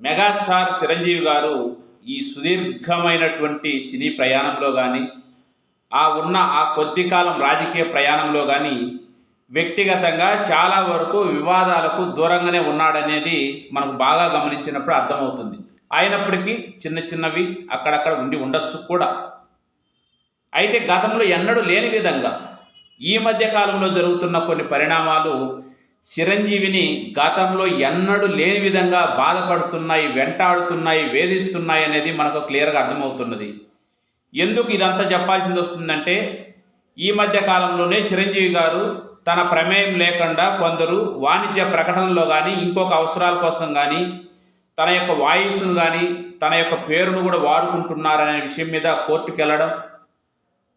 Megastar Chiranjeevi గారు ఈ సుదీర్ఘమైనటువంటి సినీ ప్రయాణంలో కానీ ఆ ఉన్న ఆ కొద్ది కాలం రాజకీయ ప్రయాణంలో కానీ వ్యక్తిగతంగా చాలా వరకు వివాదాలకు దూరంగానే ఉన్నాడనేది మనకు బాగా గమనించినప్పుడు అర్థమవుతుంది. అయినప్పటికీ చిన్న చిన్నవి అక్కడక్కడ ఉండి ఉండొచ్చు కూడా. అయితే గతంలో ఎన్నడూ లేని విధంగా ఈ మధ్య కాలంలో జరుగుతున్న కొన్ని పరిణామాలు చిరంజీవిని గతంలో ఎన్నడూ లేని విధంగా బాధపడుతున్నాయి వెంటాడుతున్నాయి వేధిస్తున్నాయి అనేది మనకు క్లియర్గా అర్థమవుతున్నది. ఎందుకు ఇదంతా చెప్పాల్సింది వస్తుందంటే ఈ మధ్య కాలంలోనే చిరంజీవి గారు తన ప్రమేయం లేకుండా కొందరు వాణిజ్య ప్రకటనలో కానీ ఇంకొక అవసరాల కోసం కానీ తన యొక్క వాయిస్ను కానీ తన యొక్క పేరును కూడా వాడుకుంటున్నారనే విషయం మీద కోర్టుకు వెళ్ళడం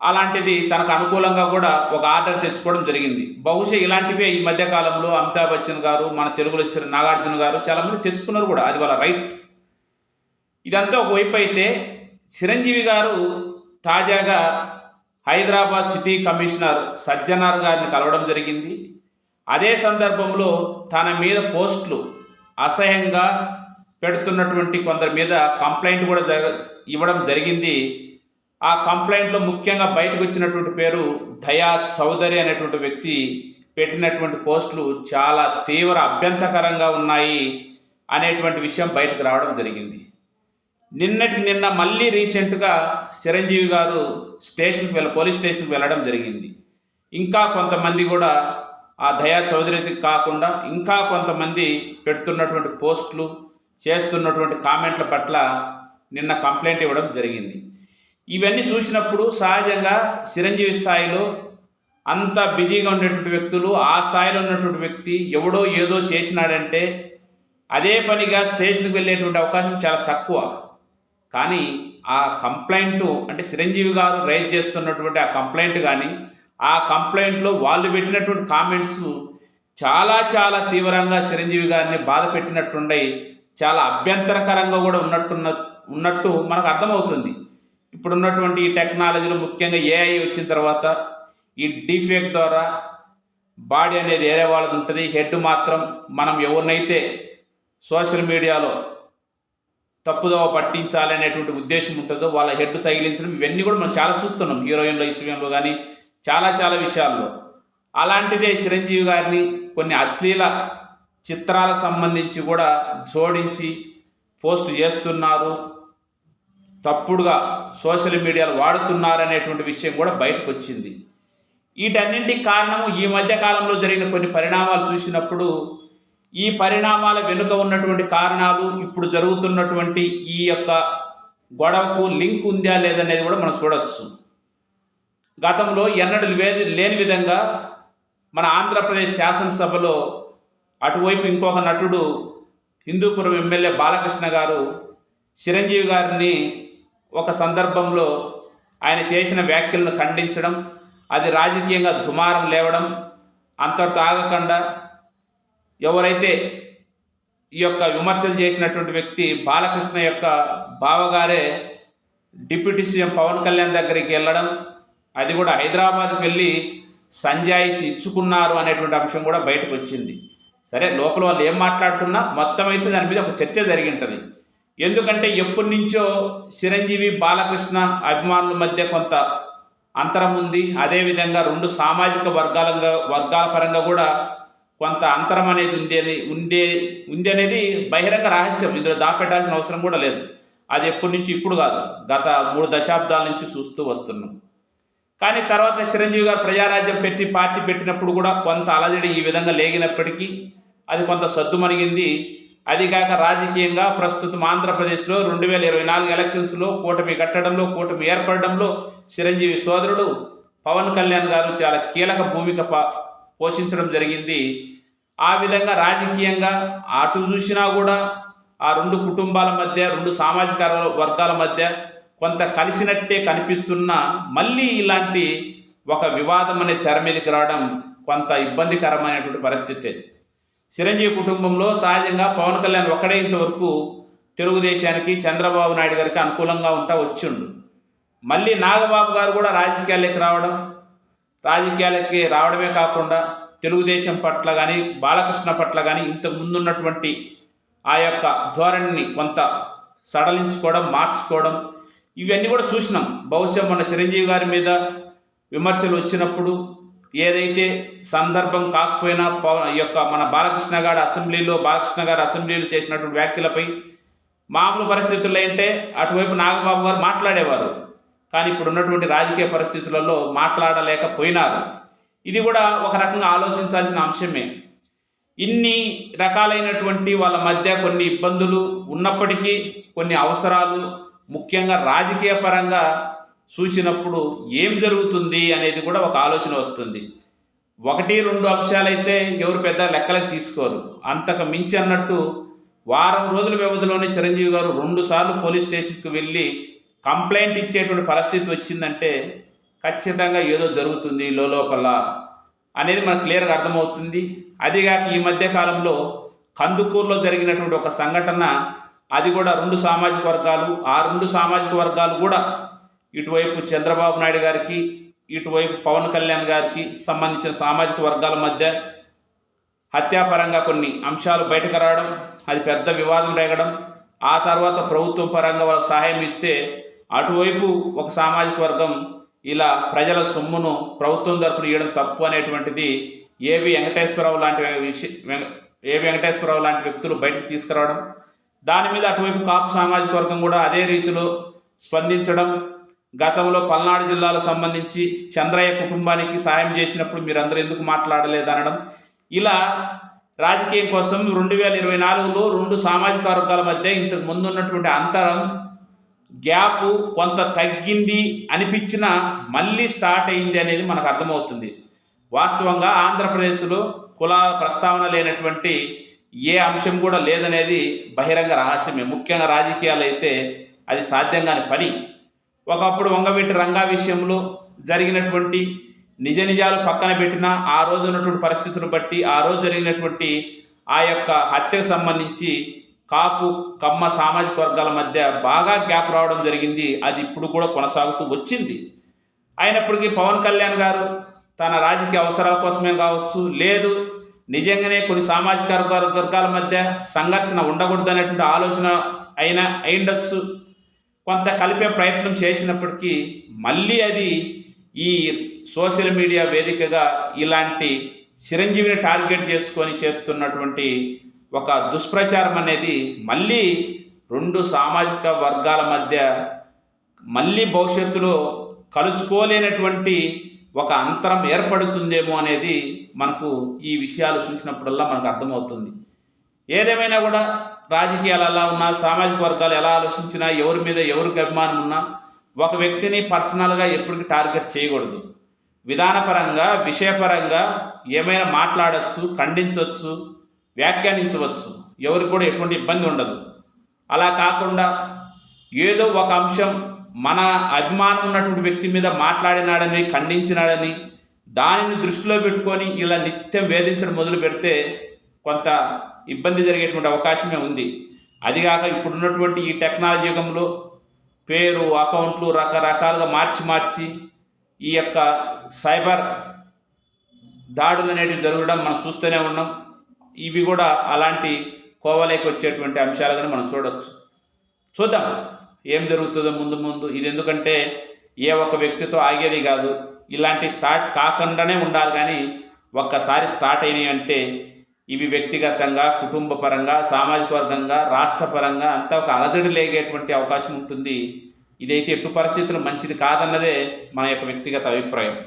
అలాంటిది తనకు అనుకూలంగా కూడా ఒక ఆర్డర్ తెచ్చుకోవడం జరిగింది. బహుశా ఇలాంటివే ఈ మధ్య కాలంలో అమితాబ్ బచ్చన్ గారు మన తెలుగులో వచ్చిన నాగార్జున గారు చాలామంది తెచ్చుకున్నారు కూడా. అది వాళ్ళ రైట్ ఇదంతా ఒకవైపు అయితే చిరంజీవి గారు తాజాగా హైదరాబాద్ సిటీ కమిషనర్ సజ్జనార్ గారిని కలవడం జరిగింది. అదే సందర్భంలో తన మీద పోస్టులు అసహ్యంగా పెడుతున్నటువంటి కొందరి మీద కంప్లైంట్ కూడా జర ఇవ్వడం జరిగింది. ఆ కంప్లైంట్లో ముఖ్యంగా బయటకు వచ్చినటువంటి పేరు దయా చౌదరి అనేటువంటి వ్యక్తి పెట్టినటువంటి పోస్టులు చాలా తీవ్ర అభ్యంతకరంగా ఉన్నాయి అనేటువంటి విషయం బయటకు రావడం జరిగింది. నిన్నటికి నిన్న మళ్ళీ రీసెంట్గా చిరంజీవి గారు స్టేషన్కి వెళ్ళ పోలీస్ స్టేషన్కి వెళ్ళడం జరిగింది. ఇంకా కొంతమంది కూడా ఆ దయా చౌదరికి కాకుండా ఇంకా కొంతమంది పెడుతున్నటువంటి పోస్టులు చేస్తున్నటువంటి కామెంట్ల పట్ల నిన్న కంప్లైంట్ ఇవ్వడం జరిగింది. ఇవన్నీ చూసినప్పుడు సహజంగా చిరంజీవి స్థాయిలో అంత బిజీగా ఉండేటువంటి వ్యక్తులు ఆ స్థాయిలో ఉన్నటువంటి వ్యక్తి ఎవడో ఏదో చేసినాడంటే అదే పనిగా స్టేషన్కి వెళ్ళేటువంటి అవకాశం చాలా తక్కువ. కానీ ఆ కంప్లైంట్ అంటే చిరంజీవి గారు రైజ్ చేస్తున్నటువంటి ఆ కంప్లైంట్ కానీ ఆ కంప్లైంట్లో వాళ్ళు పెట్టినటువంటి కామెంట్స్ చాలా చాలా తీవ్రంగా చిరంజీవి గారిని బాధ పెట్టినట్టుండయి చాలా అభ్యంతరకరంగా కూడా ఉన్నట్టున్న ఉన్నట్టు మనకు అర్థమవుతుంది. ఇప్పుడున్నటువంటి ఈ టెక్నాలజీలో ముఖ్యంగా ఏఐ వచ్చిన తర్వాత ఈ డీఫేక్ ద్వారా బాడీ అనేది వేరే వాళ్ళది ఉంటుంది. హెడ్ మాత్రం మనం ఎవరినైతే సోషల్ మీడియాలో తప్పుదోవ పట్టించాలనేటువంటి ఉద్దేశం ఉంటుందో వాళ్ళ హెడ్ తగిలించడం ఇవన్నీ కూడా మనం చాలా చూస్తున్నాం. హీరోయిన్ల విషయంలో కానీ చాలా చాలా విషయాల్లో. అలాంటిదే చిరంజీవి గారిని కొన్ని అశ్లీల చిత్రాలకు సంబంధించి కూడా జోడించి పోస్ట్ చేస్తున్నారు. తప్పుడుగా సోషల్ మీడియాలో వాడుతున్నారనేటువంటి విషయం కూడా బయటకు వచ్చింది వీటన్నింటికి కారణము ఈ మధ్య కాలంలో జరిగిన కొన్ని పరిణామాలు చూసినప్పుడు ఈ పరిణామాల వెనుక ఉన్నటువంటి కారణాలు ఇప్పుడు జరుగుతున్నటువంటి ఈ యొక్క గొడవకు లింక్ ఉందా లేదనేది కూడా మనం చూడవచ్చు గతంలో ఎన్నడూ వేది లేని విధంగా మన ఆంధ్రప్రదేశ్ శాసనసభలో అటువైపు ఇంకొక నటుడు హిందూపురం ఎమ్మెల్యే బాలకృష్ణ గారు చిరంజీవి గారిని ఒక సందర్భంలో ఆయన చేసిన వ్యాఖ్యలను ఖండించడం అది రాజకీయంగా దుమారం లేవడం అంతటితో ఆగకుండా ఎవరైతే ఈ యొక్క విమర్శలు చేసినటువంటి వ్యక్తి బాలకృష్ణ యొక్క బావగారే డిప్యూటీ సీఎం పవన్ కళ్యాణ్ దగ్గరికి వెళ్ళడం అది కూడా హైదరాబాద్కి వెళ్ళి సంజాయిషి ఇచ్చుకున్నారు అనేటువంటి అంశం కూడా బయటకు వచ్చింది. సరే లోపల వాళ్ళు ఏం మాట్లాడుకున్నా మొత్తం అయితే దాని మీద ఒక చర్చ జరిగింటుంది. ఎందుకంటే ఎప్పటి నుంచో చిరంజీవి బాలకృష్ణ అభిమానుల మధ్య కొంత అంతరం ఉంది. అదేవిధంగా రెండు సామాజిక వర్గాలంగా వర్గాల పరంగా కూడా కొంత అంతరం అనేది ఉంది అని ఉందే ఉంది అనేది బహిరంగ రహస్యం. ఇందులో దాపెట్టాల్సిన అవసరం కూడా లేదు. అది ఎప్పటి నుంచి ఇప్పుడు కాదు. గత మూడు దశాబ్దాల నుంచి చూస్తూ వస్తున్నాం. కానీ తర్వాత చిరంజీవి గారు ప్రజారాజ్యం పెట్టి పార్టీ పెట్టినప్పుడు కూడా కొంత అలజడి ఈ విధంగా లేగినప్పటికీ అది కొంత సద్దుమణిగింది. అదికాక రాజకీయంగా ప్రస్తుతం ఆంధ్రప్రదేశ్లో రెండు వేల ఇరవై నాలుగు ఎలక్షన్స్లో కూటమి కట్టడంలో కూటమి ఏర్పడడంలో చిరంజీవి సోదరుడు పవన్ కళ్యాణ్ గారు చాలా కీలక భూమిక ప పోషించడం జరిగింది. ఆ విధంగా రాజకీయంగా అటు చూసినా కూడా ఆ రెండు కుటుంబాల మధ్య రెండు సామాజిక వర్గాల మధ్య కొంత కలిసినట్టే కనిపిస్తున్న మళ్ళీ ఇలాంటి ఒక వివాదం అనే తెర మీదకి రావడం కొంత ఇబ్బందికరమైనటువంటి పరిస్థితి. చిరంజీవి కుటుంబంలో సహజంగా పవన్ కళ్యాణ్ ఒక్కడే ఇంతవరకు తెలుగుదేశానికి చంద్రబాబు నాయుడు గారికి అనుకూలంగా ఉంటా వచ్చిండు. మళ్ళీ నాగబాబు గారు కూడా రాజకీయాలకి రావడం రాజకీయాలకి రావడమే కాకుండా తెలుగుదేశం పట్ల కానీ బాలకృష్ణ పట్ల కానీ ఇంతకు ముందున్నటువంటి ఆ యొక్క ధోరణిని కొంత సడలించుకోవడం మార్చుకోవడం ఇవన్నీ కూడా చూసినాం. బహుశా మన చిరంజీవి గారి మీద విమర్శలు వచ్చినప్పుడు ఏదైతే సందర్భం కాకపోయినా యొక్క మన బాలకృష్ణ గారు అసెంబ్లీలో బాలకృష్ణ గారు అసెంబ్లీలో చేసినటువంటి వ్యాఖ్యలపై మామూలు పరిస్థితుల్లో అంటే అటువైపు నాగబాబు గారు మాట్లాడేవారు. కానీ ఇప్పుడు ఉన్నటువంటి రాజకీయ పరిస్థితులలో మాట్లాడలేకపోయినారు. ఇది కూడా ఒక రకంగా ఆలోచించాల్సిన అంశమే. ఇన్ని రకాలైనటువంటి వాళ్ళ మధ్య కొన్ని ఇబ్బందులు ఉన్నప్పటికీ కొన్ని అవసరాలు ముఖ్యంగా రాజకీయ పరంగా చూసినప్పుడు ఏం జరుగుతుంది అనేది కూడా ఒక ఆలోచన వస్తుంది. ఒకటి రెండు అంశాలైతే ఎవరు పెద్ద లెక్కలకు తీసుకోరు. అంతకు మించి అన్నట్టు వారం రోజుల వ్యవధిలోనే చిరంజీవి గారు రెండుసార్లు పోలీస్ స్టేషన్కి వెళ్ళి కంప్లైంట్ ఇచ్చేటువంటి పరిస్థితి వచ్చిందంటే ఖచ్చితంగా ఏదో జరుగుతుంది లోపల అనేది మనకు క్లియర్గా అర్థమవుతుంది. అదిగాక ఈ మధ్య కాలంలో కందుకూరులో జరిగినటువంటి ఒక సంఘటన అది కూడా రెండు సామాజిక వర్గాలు ఆ రెండు సామాజిక వర్గాలు కూడా ఇటువైపు చంద్రబాబు నాయుడు గారికి ఇటువైపు పవన్ కళ్యాణ్ గారికి సంబంధించిన సామాజిక వర్గాల మధ్య హత్యాపరంగా కొన్ని అంశాలు బయటకు రావడం అది పెద్ద వివాదం రేగడం ఆ తర్వాత ప్రభుత్వం పరంగా వాళ్ళకి సహాయం ఇస్తే అటువైపు ఒక సామాజిక వర్గం ఇలా ప్రజల సొమ్మును ప్రభుత్వం తరపున ఇవ్వడం తప్పు అనేటువంటిది ఏవి వెంకటేశ్వరరావు లాంటి విషయ ఏ వెంకటేశ్వరరావు లాంటి వ్యక్తులు బయటకు తీసుకురావడం దాని మీద అటువైపు కాపు సామాజిక వర్గం కూడా అదే రీతిలో స్పందించడం గతంలో పల్నాడు జిల్లాలో సంబంధించి చంద్రయ్య కుటుంబానికి సాయం చేసినప్పుడు మీరందరూ ఎందుకు మాట్లాడలేదనడం. ఇలా రాజకీయం కోసం రెండు వేల ఇరవై నాలుగులో రెండు సామాజిక వర్గాల మధ్య ఇంతకు ముందు ఉన్నటువంటి అంతరం గ్యాప్ కొంత తగ్గింది అనిపించిన మళ్ళీ స్టార్ట్ అయింది అనేది మనకు అర్థమవుతుంది. వాస్తవంగా ఆంధ్రప్రదేశ్లో కులాల ప్రస్తావన లేనటువంటి ఏ అంశం కూడా లేదనేది బహిరంగ రహస్యమే. ముఖ్యంగా రాజకీయాలు అయితే అది సాధ్యం కాని పని. ఒకప్పుడు వంగవీటి రంగా విషయంలో జరిగినటువంటి నిజ నిజాలు పక్కన పెట్టిన ఆ రోజు ఉన్నటువంటి పరిస్థితులు బట్టి ఆ రోజు జరిగినటువంటి ఆ యొక్క హత్యకు సంబంధించి కాపు కమ్మ సామాజిక వర్గాల మధ్య బాగా గ్యాప్ రావడం జరిగింది. అది ఇప్పుడు కూడా కొనసాగుతూ వచ్చింది. అయినప్పటికీ పవన్ కళ్యాణ్ గారు తన రాజకీయ అవసరాల కోసమే కావచ్చు లేదు నిజంగానే కొన్ని సామాజిక వర్గాల మధ్య సంఘర్షణ ఉండకూడదు అనేటువంటి ఆలోచన అయినా అయిండొచ్చు. కొంత కలిపే ప్రయత్నం చేసినప్పటికీ మళ్ళీ అది ఈ సోషల్ మీడియా వేదికగా ఇలాంటి చిరంజీవిని టార్గెట్ చేసుకొని చేస్తున్నటువంటి ఒక దుష్ప్రచారం అనేది మళ్ళీ రెండు సామాజిక వర్గాల మధ్య మళ్ళీ భవిష్యత్తులో కలుసుకోలేనటువంటి ఒక అంతరం ఏర్పడుతుందేమో అనేది మనకు ఈ విషయాలు చూసినప్పుడల్లా మనకు అర్థమవుతుంది. ఏదేమైనా కూడా రాజకీయాలు ఎలా ఉన్నా సామాజిక వర్గాలు ఎలా ఆలోచించినా ఎవరి మీద ఎవరికి అభిమానం ఉన్నా ఒక వ్యక్తిని పర్సనల్గా ఎప్పటికీ టార్గెట్ చేయకూడదు. విధానపరంగా విషయపరంగా ఏమైనా మాట్లాడచ్చు ఖండించవచ్చు వ్యాఖ్యానించవచ్చు. ఎవరికి కూడా ఎటువంటి ఇబ్బంది ఉండదు. అలా కాకుండా ఏదో ఒక అంశం మన అభిమానం ఉన్నటువంటి వ్యక్తి మీద మాట్లాడినాడని ఖండించినాడని దానిని దృష్టిలో పెట్టుకొని ఇలా నిత్యం వేధించడం మొదలు పెడితే కొంత ఇబ్బంది జరిగేటువంటి అవకాశమే ఉంది. అదిగాక ఇప్పుడున్నటువంటి ఈ టెక్నాలజీ యుగంలో పేరు అకౌంట్లు రకరకాలుగా మార్చి మార్చి ఈ యొక్క సైబర్ దాడులు అనేటివి జరగడం మనం చూస్తూనే ఉన్నాం. ఇవి కూడా అలాంటి కోవలేకి వచ్చేటువంటి అంశాలుగా మనం చూడవచ్చు చూద్దాం ఏం జరుగుతుందో ముందు ముందు. ఇది ఎందుకంటే ఏ ఒక్క వ్యక్తితో ఆగేది కాదు. ఇలాంటి స్టార్ట్ కాకుండానే ఉండాలి కానీ ఒక్కసారి స్టార్ట్ అయినాయి అంటే ఇవి వ్యక్తిగతంగా కుటుంబ పరంగా సామాజిక వర్గంగా రాష్ట్ర పరంగా అంతా ఒక అలజడి లేగేటువంటి అవకాశం ఉంటుంది. ఇదైతే ఎట్టు పరిస్థితులు మంచిది కాదన్నదే మన యొక్క వ్యక్తిగత అభిప్రాయం.